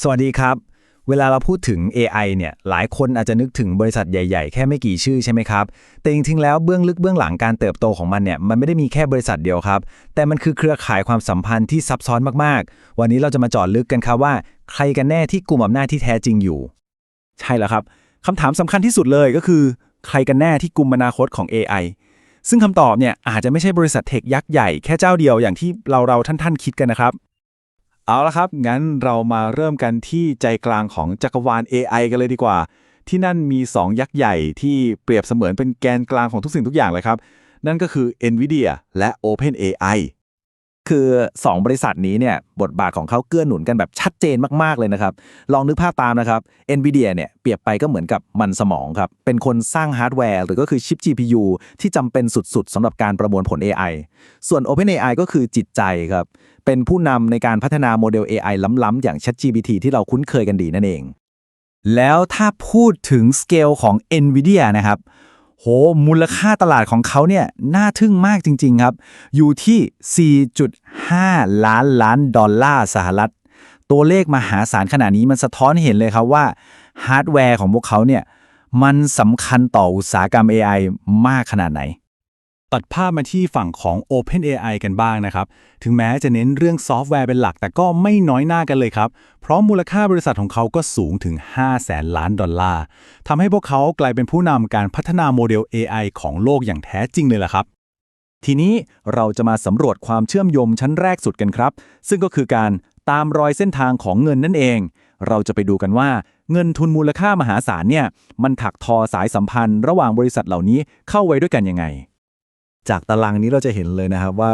สวัสดีครับ เวลาเราพูดถึง AI เนี่ยหลายคนอาจจะนึกถึงบริษัทใหญ่ๆ แค่ไม่กี่ชื่อใช่ไหมครับ แต่จริงๆแล้วเบื้องลึกเบื้องหลังการเติบโตของมันเนี่ยมันไม่ได้มีแค่บริษัทเดียวครับ แต่มันคือเครือข่ายความสัมพันธ์ที่ซับซ้อนมากๆ วันนี้เราจะมาเจาะลึกกันครับว่า ใครกันแน่ที่กลุ่มอำนาจที่แท้จริงอยู่ ใช่แล้วครับคำถามสำคัญที่สุดเลยก็คือ ใครกันแน่ที่กลุ่มอนาคตของ AI ซึ่งคำตอบเนี่ยอาจจะไม่ใช่บริษัทเทคยักษ์ใหญ่แค่เจ้าเดียวอย่างที่เราเราท่านๆคิดกันนะครับ เอาละครับ งั้นเรามาเริ่มกันที่ใจกลางของจักรวาล AI กันเลยดีกว่า ที่นั่นมี 2 ยักษ์ใหญ่ที่เปรียบเสมือนเป็นแกนกลางของทุกสิ่งทุกอย่างเลยครับ นั่นก็คือ NVIDIA และ OpenAI คือ 2 บริษัทนี้เนี่ยบทบาทของเขาเกื้อหนุนกันแบบชัดเจนมาก ๆ เลยนะครับ ลองนึกภาพตามนะครับ NVIDIA เนี่ยเปรียบไปก็เหมือนกับมันสมองครับ เป็นคนสร้างฮาร์ดแวร์ หรือก็คือชิป GPU ที่จำเป็นสุด ๆสำหรับการประมวลผล AI ส่วน OpenAI ก็คือจิตใจครับ เป็นผู้นำในการพัฒนาโมเดล AI ล้ำ ๆ อย่าง ChatGPT ที่เราคุ้นเคยกันดีนั่นเอง แล้วถ้าพูดถึงสเกลของ NVIDIA นะครับ โห มูลค่าตลาดของเขาเนี่ยน่าทึ่งมากจริง ๆ ครับ อยู่ที่ 4.5 ล้านล้านดอลลาร์สหรัฐ ตัวเลขมหาศาลขนาดนี้มันสะท้อนเห็นเลยครับว่าฮาร์ดแวร์ของพวกเขาเนี่ยมันสำคัญต่ออุตสาหกรรม AI มากขนาดไหน ตัดภาพมาที่ฝั่งของ OpenAI กันบ้างนะครับ ถึงแม้จะเน้นเรื่องซอฟต์แวร์เป็นหลัก แต่ก็ไม่น้อยหน้ากันเลยครับ เพราะมูลค่าบริษัทของเขาก็สูงถึง 5 แสนล้านดอลลาร์ทำให้พวกเขากลายเป็นผู้นำการพัฒนาโมเดล AI ของโลกอย่างแท้จริงเลยล่ะครับ ทีนี้เราจะมาสำรวจความเชื่อมโยงชั้นแรกสุดกันครับ ซึ่งก็คือการตามรอยเส้นทางของเงินนั่นเอง เราจะไปดูกันว่าเงินทุนมูลค่ามหาศาลเนี่ยมันถักทอสายสัมพันธ์ ระหว่างบริษัทเหล่านี้เข้าไว้ด้วยกันยังไง จากตารางนี้เราจะเห็นเลยนะครับว่า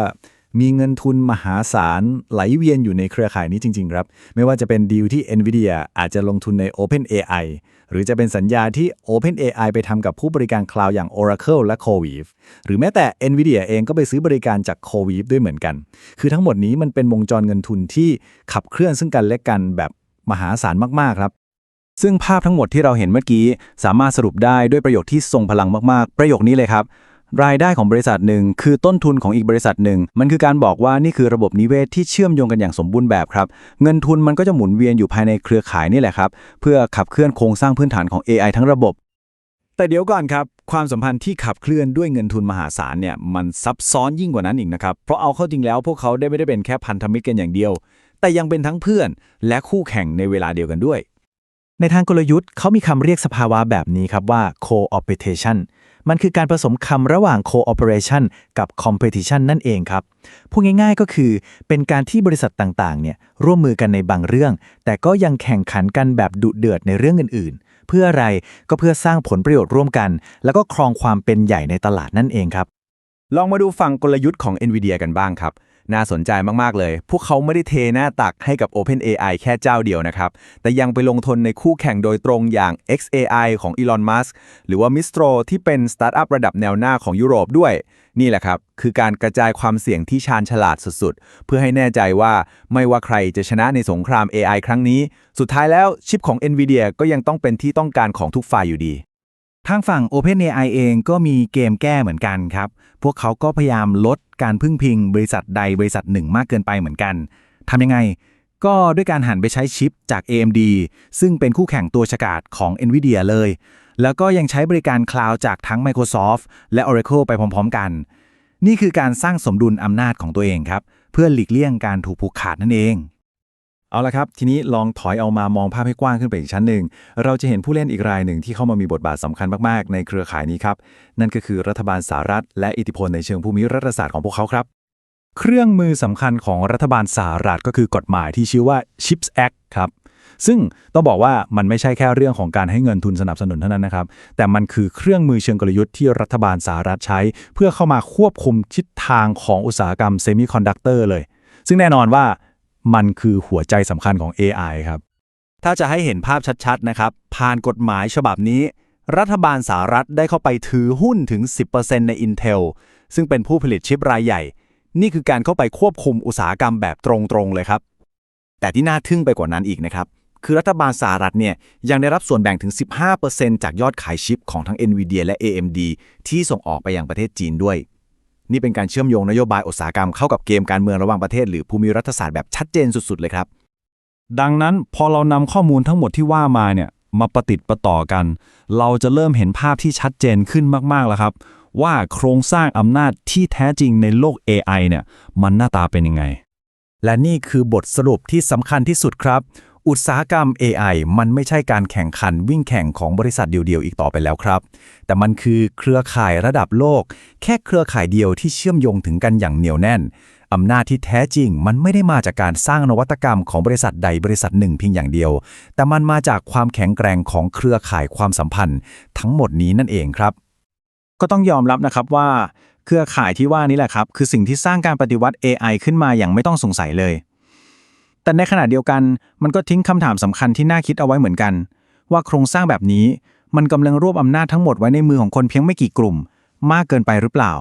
มีเงินทุนมหาศาลไหลเวียนอยู่ในเครือข่ายนี้จริง ๆ ครับ ไม่ว่าจะเป็นดีลที่ NVIDIA อาจจะลงทุนใน OpenAI หรือจะเป็นสัญญาที่ OpenAI ไปทำกับผู้บริการคลาวด์อย่าง Oracle และ CoreWeave หรือแม้แต่ NVIDIA เองก็ไปซื้อบริการจาก CoreWeave ด้วยเหมือนกัน คือทั้งหมดนี้มันเป็นวงจรเงินทุนที่ขับเคลื่อนซึ่งกันและกันแบบมหาศาลมากๆครับซึ่งภาพทั้งหมดที่เราเห็นเมื่อกี้ สามารถสรุปได้ด้วยประโยคที่ทรงพลังมากๆ ประโยคนี้เลยครับ รายได้ของบริษัทหนึ่งคือต้นทุนของอีกบริษัทหนึ่ง มันคือการบอกว่านี่คือระบบนิเวศที่เชื่อมโยงกันอย่างสมบูรณ์แบบครับ เงินทุนมันก็จะหมุนเวียนอยู่ภายในเครือข่ายนี่แหละครับ เพื่อขับเคลื่อนโครงสร้างพื้นฐานของ AI ทั้งระบบ แต่เดี๋ยวก่อนครับ ความสัมพันธ์ที่ขับเคลื่อนด้วยเงินทุนมหาศาลเนี่ยมันซับซ้อนยิ่งกว่านั้นอีกนะครับเพราะเอาเข้าจริงแล้วพวกเขาได้ไม่ได้เป็นแค่พันธมิตรกันอย่างเดียว แต่ยังเป็นทั้งเพื่อน และคู่แข่งในเวลาเดียวกันด้วย ในทางกลยุทธ์เขามีคำเรียกสภาวะแบบนี้ครับว่า co-opetition มันคือการผสมคำระหว่าง cooperation กับ competition นั่นเองครับ พูดง่ายๆก็คือ เป็นการที่บริษัทต่างๆ เนี่ยร่วมมือกันในบางเรื่อง แต่ก็ยังแข่งขันกันแบบดุเดือดในเรื่องอื่นๆ เพื่ออะไรก็เพื่อสร้างผลประโยชน์ร่วมกัน แล้วก็ครองความเป็นใหญ่ในตลาดนั่นเองครับ ลองมาดูฝั่งกลยุทธ์ของ NVIDIA กันบ้างครับ น่าสนใจมาก ๆ เลย พวกเขาไม่ได้เทหน้าตักให้กับ OpenAI แค่เจ้าเดียวนะครับ แต่ยังไปลงทุนในคู่แข่งโดยตรงอย่าง XAI ของ Elon Musk หรือว่า Mistro ที่เป็นสตาร์ทอัพระดับแนวหน้าของยุโรปด้วย นี่แหละครับ คือการกระจายความเสี่ยงที่ชาญฉลาดสุด ๆ เพื่อให้แน่ใจว่าไม่ว่าใครจะชนะในสงคราม AI ครั้งนี้ สุดท้ายแล้วชิปของ NVIDIA ก็ยังต้องเป็นที่ต้องการของทุกฝ่ายอยู่ดี ทางฝั่ง OpenAI เองก็มีเกมแก้เหมือนกันครับ พวกเขาก็พยายามลดการพึ่งพิงบริษัทใดบริษัทหนึ่งมากเกินไปเหมือนกัน ทำยังไง ก็ด้วยการหันไปใช้ชิปจาก AMD ซึ่งเป็นคู่แข่งตัวฉกาจของ NVIDIA เลย แล้วก็ยังใช้บริการคลาวด์จากทั้ง Microsoft และ Oracle ไปพร้อม ๆ กัน นี่คือการสร้างสมดุลอำนาจของตัวเองครับ เพื่อหลีกเลี่ยงการถูกผูกขาดนั่นเอง เอาละครับ ทีนี้ลองถอยเอามามองภาพให้กว้างขึ้นไปอีกชั้นหนึ่ง เราจะเห็นผู้เล่นอีกรายหนึ่งที่เข้ามามีบทบาทสำคัญมาก ๆ ในเครือข่ายนี้ครับ นั่นก็คือรัฐบาลสหรัฐ และอิทธิพลในเชิงภูมิรัฐศาสตร์ของพวกเขาครับ เครื่องมือสำคัญของรัฐบาลสหรัฐก็คือกฎหมายที่ชื่อว่า CHIPS Act ครับ ซึ่งต้องบอกว่ามันไม่ใช่แค่เรื่องของการให้เงินทุนสนับสนุนเท่านั้นนะครับ แต่มันคือเครื่องมือเชิงกลยุทธ์ที่รัฐบาลสหรัฐใช้ เพื่อเข้ามาควบคุมทิศทางของอุตสาหกรรมเซมิคอนดักเตอร์เลย ซึ่งแน่นอนว่า มันคือหัวใจสำคัญของ AI ครับ ถ้าจะให้เห็นภาพชัดๆนะครับ ผ่านกฎหมายฉบับนี้ รัฐบาลสหรัฐได้เข้าไปถือหุ้นถึง 10%ใน Intel ซึ่งเป็นผู้ผลิตชิปรายใหญ่ นี่คือการเข้าไปควบคุมอุตสาหกรรมแบบตรงๆเลยครับ แต่ที่น่าทึ่งไปกว่านั้นอีกนะครับคือรัฐบาลสหรัฐเนี่ยยังได้รับส่วนแบ่งถึง 15%จากยอดขายชิปของทั้ง NVIDIA และ AMD ที่ส่งออกไปยังประเทศจีนด้วย นี่เป็นการเชื่อมโยงนโยบายอุตสาหกรรมเข้ากับเกมการเมืองระหว่างประเทศหรือภูมิรัฐศาสตร์แบบชัดเจนสุดๆเลยครับ ดังนั้นพอเรานำข้อมูลทั้งหมดที่ว่ามาเนี่ยมาประติดประต่อกัน เราจะเริ่มเห็นภาพที่ชัดเจนขึ้นมากๆแล้วครับ ว่าโครงสร้างอำนาจที่แท้จริงในโลก AI เนี่ยมันหน้าตาเป็นยังไง และนี่คือบทสรุปที่สำคัญที่สุดครับ อุตสาหกรรม AI มันไม่ใช่การแข่งขันวิ่งแข่งของบริษัทเดียวๆ อีกต่อไปแล้วครับ แต่มันคือเครือข่ายระดับโลก แค่เครือข่ายเดียวที่เชื่อมโยงถึงกันอย่างเหนียวแน่น อำนาจที่แท้จริง มันไม่ได้มาจากการสร้างนวัตกรรมของบริษัทใดบริษัทหนึ่งเพียงอย่างเดียว แต่มันมาจากความแข็งแกร่งของเครือข่ายความสัมพันธ์ ทั้งหมดนี้นั่นเองครับ ก็ต้องยอมรับนะครับว่า เครือข่ายที่ว่านี้แหละครับ คือสิ่งที่สร้างการปฏิวัติ AI ขึ้นมาอย่างไม่ต้องสงสัยเลย แต่ในขณะเดียวกันมันก็ทิ้งคำถามสำคัญที่น่าคิดเอาไว้เหมือนกัน ว่าโครงสร้างแบบนี้มันกำลังรวบอำนาจทั้งหมดไว้ในมือของคนเพียงไม่กี่กลุ่ม มากเกินไปหรือเปล่า